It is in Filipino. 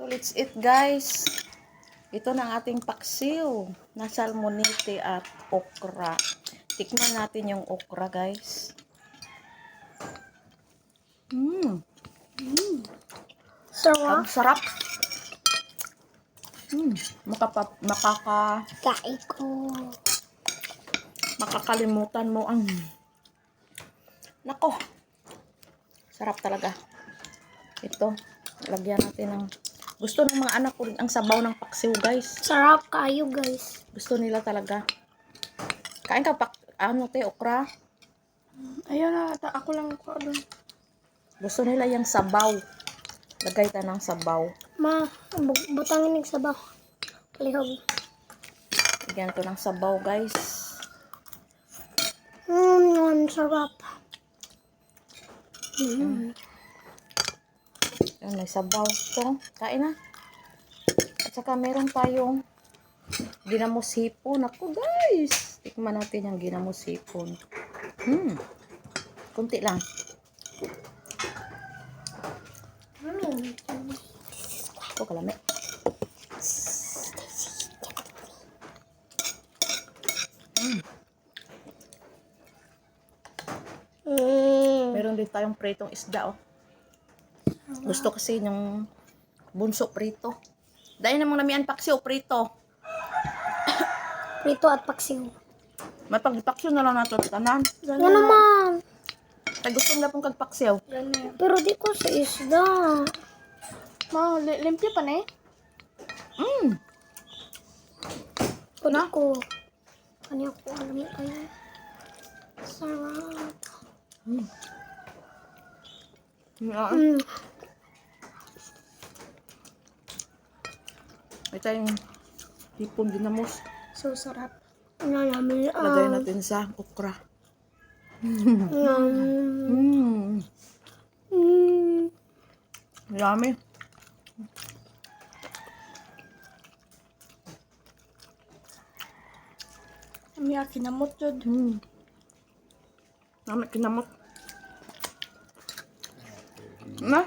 So let's eat guys. Ito na ang ating paksiw na salmonite at okra. Tikman natin yung okra guys. Mmm, Sarap. ang sarap. Hmm, makapa, makaka, Kain ko. makakalimutan mo ang nako sarap talaga ito lagyan natin ng gusto ng mga anak ko ang sabaw ng paksiw guys Sarap kayo guys. gusto nila talaga kain ka pak ano te okra Ayun na, ta- ako lang ko doon. gusto nila yung sabaw lagay ta ng sabaw Ma, bu- butangin ng sabaw. Palihog. lagyan to ng sabaw guys Mmm, sarap. Mm. Yan, may sabaw to kain na at saka meron tayong ginamos hipon ako guys tikman natin yung ginamos hipon hmm kunti lang. Ito kalami. Mm. Meron din tayong pritong isda, oh. Gusto kasi yung bunso prito. Dahil namang namian paksiw, prito. Prito at paksiw. May pagpaksiw na lang nato tanan. Nga naman. Kaya gusto nga pong kagpaksiw. Pero di ko sa isda. Ma, li- limpyo pa na eh. Mm. Pwede ko. Kanya ko alam kayo. Sarap. Yeah. Mm. May tayong hipon ginamos. So, sarap. Ano namin. Lagay ah, natin sa okra. mm, Mm. mm. Yummy. Kami kinamot yun. Mm. Yummy, kinamot. Na?